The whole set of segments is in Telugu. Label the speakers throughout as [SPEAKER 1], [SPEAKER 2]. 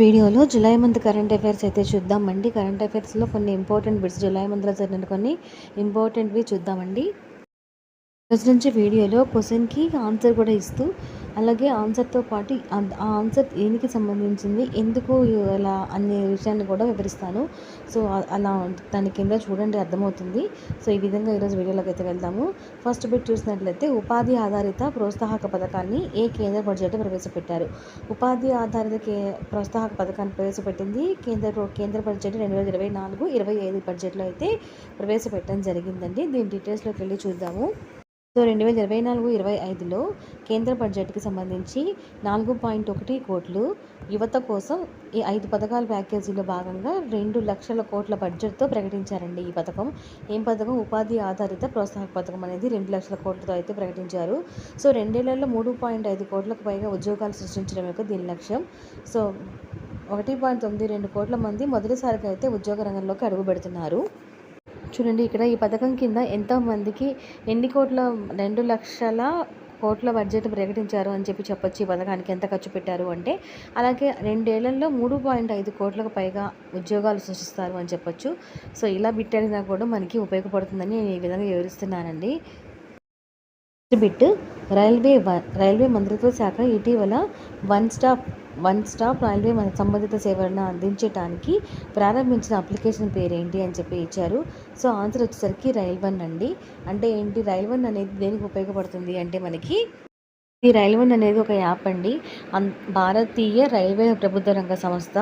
[SPEAKER 1] వీడియోలో జులై మంత్ కరెంట్ అఫైర్స్ అయితే చూద్దామండి. కరెంట్ అఫైర్స్లో కొన్ని ఇంపార్టెంట్ బిట్స్ జులై మంత్లో జరిగిన కొన్ని ఇంపార్టెంట్వి చూద్దామండి. రోజు నుంచి వీడియోలో క్వశ్చన్కి ఆన్సర్ కూడా ఇస్తూ అలాగే ఆన్సర్తో పాటు ఆ ఆన్సర్ దేనికి సంబంధించింది ఎందుకు అలా అనే విషయాన్ని కూడా వివరిస్తాను. సో అలా దాని కింద చూడండి అర్థమవుతుంది. సో ఈ విధంగా ఈరోజు వీడియోలోకి అయితే వెళ్దాము. ఫస్ట్ బిట్ చూసినట్లయితే ఉపాధి ఆధారిత ప్రోత్సాహక పథకాన్ని ఏ కేంద్ర బడ్జెట్ ప్రవేశపెట్టారు? ఉపాధి ఆధారిత కే ప్రోత్సాహక పథకాన్ని ప్రవేశపెట్టింది కేంద్ర కేంద్ర బడ్జెట్ రెండు వేల ఇరవై నాలుగు ఇరవై ఐదు బడ్జెట్లో అయితే ప్రవేశపెట్టడం జరిగిందండి. దీని డీటెయిల్స్లోకి వెళ్ళి చూద్దాము. సో రెండు వేల ఇరవై నాలుగు ఇరవై ఐదులో కేంద్ర బడ్జెట్కి సంబంధించి నాలుగు పాయింట్ ఒకటి కోట్లు యువత కోసం ఈ ఐదు పథకాల ప్యాకేజీలో భాగంగా రెండు లక్షల కోట్ల బడ్జెట్తో ప్రకటించారండి ఈ పథకం. ఏం పథకం? ఉపాధి ఆధారిత ప్రోత్సాహక పథకం అనేది రెండు లక్షల కోట్లతో అయితే ప్రకటించారు. సో రెండేళ్ళలో మూడు పాయింట్ ఐదు కోట్లకు పైగా ఉద్యోగాలు సృష్టించడం యొక్క దీని లక్ష్యం. సో ఒకటి పాయింట్ తొమ్మిది రెండు కోట్ల మంది మొదటిసారిగా అయితే ఉద్యోగ రంగంలోకి అడుగు పెడుతున్నారు. చూడండి ఇక్కడ ఈ పథకం కింద ఎంతోమందికి ఎన్ని కోట్ల రెండు లక్షల కోట్ల బడ్జెట్ ప్రకటించారు అని చెప్పి చెప్పొచ్చు. ఈ పథకానికి ఎంత ఖర్చు పెట్టారు అంటే అలాగే రెండేళ్ళలో మూడు పాయింట్ ఐదు కోట్లకు పైగా ఉద్యోగాలు సృష్టిస్తారు అని చెప్పొచ్చు. సో ఇలా బిట్టడినా కూడా మనకి ఉపయోగపడుతుందని నేను ఈ విధంగా వివరిస్తున్నానండి. బిట్ రైల్వే రైల్వే మంత్రిత్వ శాఖ ఇటీవల one stop one stop railway సంబంధిత సేవలను అందించడానికి ప్రారంభించిన అప్లికేషన్ పేరు ఏంటి అని చెప్పి ఇచ్చారు. సో ఆన్సర్ వచ్చేసరికి రైల్ వన్ అండి. అంటే ఏంటి? రైల్ వన్ అనేది దేనికి ఉపయోగపడుతుంది అంటే మనకి ఈ రైల్ వన్ అనేది ఒక యాప్ అండి. భారతీయ రైల్వే ప్రభుత్వ రంగ సంస్థ.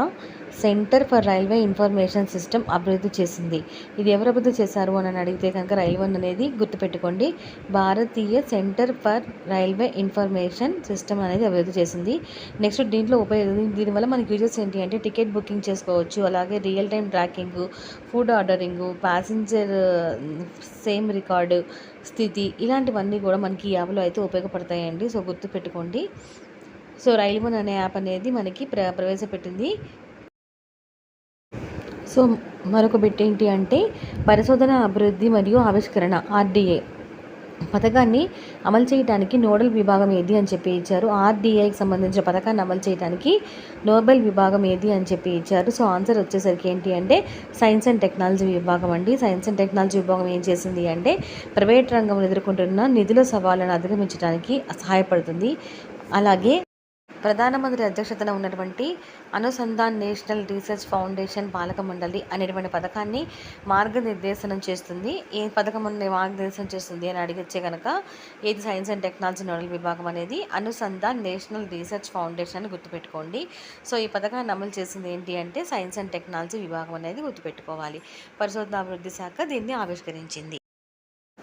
[SPEAKER 1] Centre for Railway Information System అభివృద్ధి చేసింది. ఇది ఎవరు అభివృద్ధి చేశారు అని అడిగితే కనుక రైల్ వన్ అనేది గుర్తుపెట్టుకోండి. భారతీయ Centre for Railway Information System అనేది అభివృద్ధి చేసింది. నెక్స్ట్ దీంట్లో ఉపయోగం దీనివల్ల మనకి యూజెస్ ఏంటి అంటే టికెట్ బుకింగ్ చేసుకోవచ్చు. అలాగే real time tracking food ordering passenger same record స్థితి ఇలాంటివన్నీ కూడా మనకి ఈ యాప్లో అయితే ఉపయోగపడతాయండి. సో గుర్తుపెట్టుకోండి. సో రైల్ వన్ అనే యాప్ అనేది మనకి ప్ర ప్రవేశపెట్టింది. సో మరొక బిట్ ఏంటి అంటే పరిశోధన అభివృద్ధి మరియు ఆవిష్కరణ ఆర్డీఏ. పథకాన్ని అమలు చేయడానికి నోడల్ విభాగం ఏది అని చెప్పి ఇచ్చారు. ఆర్డీఐకి సంబంధించిన పథకాన్ని అమలు చేయడానికి నోబెల్ విభాగం ఏది అని చెప్పి ఇచ్చారు. సో ఆన్సర్ వచ్చేసరికి ఏంటి అంటే సైన్స్ అండ్ టెక్నాలజీ విభాగం అండి. సైన్స్ అండ్ టెక్నాలజీ విభాగం ఏం చేసింది అంటే ప్రైవేట్ రంగంలో ఎదుర్కొంటున్న నిధుల సవాళ్ళను అధిగమించడానికి సహాయపడుతుంది. అలాగే ప్రధానమంత్రి అధ్యక్షతన ఉన్నటువంటి అనుసంధాన్ నేషనల్ రీసెర్చ్ ఫౌండేషన్ పాలక మండలి అనేటువంటి పథకాన్ని మార్గనిర్దేశనం చేస్తుంది. ఏ పథకం మార్గనిర్దేశనం చేస్తుంది అని అడిగొచ్చే కనుక ఏది సైన్స్ అండ్ టెక్నాలజీ నోడల్ విభాగం అనేది అనుసంధాన్ నేషనల్ రీసెర్చ్ ఫౌండేషన్ అని గుర్తుపెట్టుకోండి. సో ఈ పథకాన్ని అమలు చేసింది ఏంటి అంటే సైన్స్ అండ్ టెక్నాలజీ విభాగం అనేది గుర్తుపెట్టుకోవాలి. పరిశోధన అభివృద్ధి శాఖ దీన్ని ఆవిష్కరించింది.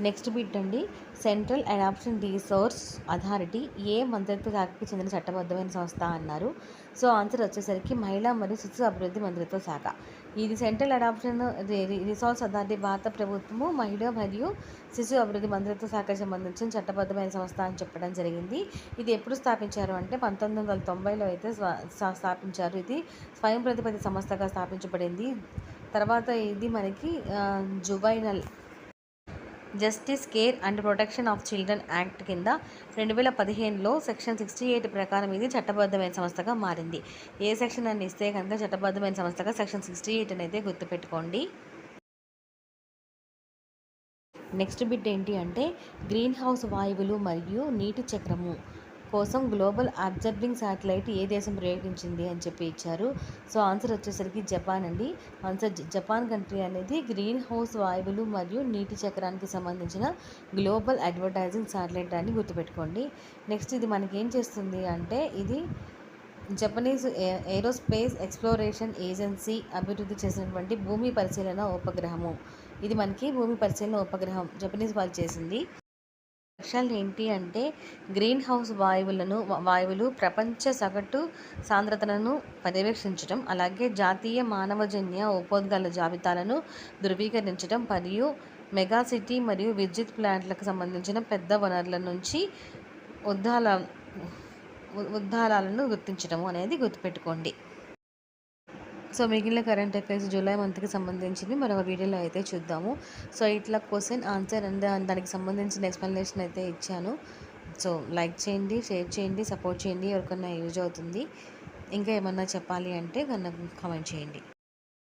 [SPEAKER 1] నెక్స్ట్ బిట్ అండి. సెంట్రల్ అడాప్షన్ రీసోర్స్ అథారిటీ ఏ మంత్రిత్వ శాఖకి చెందిన చట్టబద్ధమైన సంస్థ అన్నారు. సో ఆన్సర్ వచ్చేసరికి మహిళా మరియు శిశు అభివృద్ధి మంత్రిత్వ శాఖ. ఇది సెంట్రల్ అడాప్షన్ రిసోర్స్ అథారిటీ భారత ప్రభుత్వము మహిళా మరియు శిశు అభివృద్ధి మంత్రిత్వ శాఖకు సంబంధించిన చట్టబద్ధమైన సంస్థ అని చెప్పడం జరిగింది. ఇది ఎప్పుడు స్థాపించారు అంటే పంతొమ్మిది వందల తొంభైలో అయితే స్థాపించారు. ఇది స్వయం ప్రతిపత్తి సంస్థగా స్థాపించబడింది. తర్వాత ఇది మనకి Juvenile Justice Care and Protection of Children Act కింద రెండు వేల పదిహేనులో సెక్షన్ సిక్స్టీ ఎయిట్ ప్రకారం ఇది చట్టబద్ధమైన సంస్థగా మారింది. ఏ సెక్షన్ అని ఇస్తే కనుక చట్టబద్ధమైన సంస్థగా సెక్షన్ సిక్స్టీ ఎయిట్ అనేది గుర్తుపెట్టుకోండి. నెక్స్ట్ బిట్ ఏంటి అంటే గ్రీన్ హౌస్ వాయువులు మరియు నీటి చక్రము. కోసం గ్లోబల్ అబ్జర్వింగ్ శాటిలైట్ ఏ దేశం ప్రయోగించింది అని చెప్పి ఇచ్చారు. సో ఆన్సర్ వచ్చేసరికి జపాన్ అండి. ఆన్సర్ జపాన్ కంట్రీ అనేది గ్రీన్ హౌస్ వాయువులు మరియు నీటి చక్రానికి సంబంధించిన గ్లోబల్ అడ్వర్టైజింగ్ శాటిలైట్ అని గుర్తుపెట్టుకోండి. నెక్స్ట్ ఇది మనకి ఏం చేస్తుంది అంటే ఇది జపనీస్ ఏరోస్పేస్ ఎక్స్ప్లోరేషన్ ఏజెన్సీ అభివృద్ధి చేసినటువంటి భూమి పరిశీలన ఉపగ్రహము. ఇది మనకి భూమి పరిశీలన ఉపగ్రహం జపనీస్ వాళ్ళు చేసింది. లక్ష్యాలు ఏంటి అంటే గ్రీన్ హౌస్ వాయువులను వాయువులు ప్రపంచ సగటు సాంద్రతలను పర్యవేక్షించడం అలాగే జాతీయ మానవజన్య ఉపోద్గాల జాబితాలను ధృవీకరించడం మరియు మెగా సిటీ మరియు విద్యుత్ ప్లాంట్లకు సంబంధించిన పెద్ద వనరుల నుంచి ఉద్దాల ఉద్దాలను గుర్తించడం అనేది గుర్తుపెట్టుకోండి. సో మిగిలిన కరెంట్ అఫైర్స్ జూలై మంత్కి సంబంధించింది. మరొక వీడియోలో అయితే చూద్దాము. సో ఇట్లా క్వశ్చన్ ఆన్సర్ అండ్ దానికి సంబంధించిన ఎక్స్ప్లెనేషన్ అయితే ఇచ్చాను. సో లైక్ చేయండి షేర్ చేయండి సపోర్ట్ చేయండి ఎవరికన్నా యూజ్ అవుతుంది. ఇంకా ఏమన్నా చెప్పాలి అంటే కన్నా కామెంట్ చేయండి.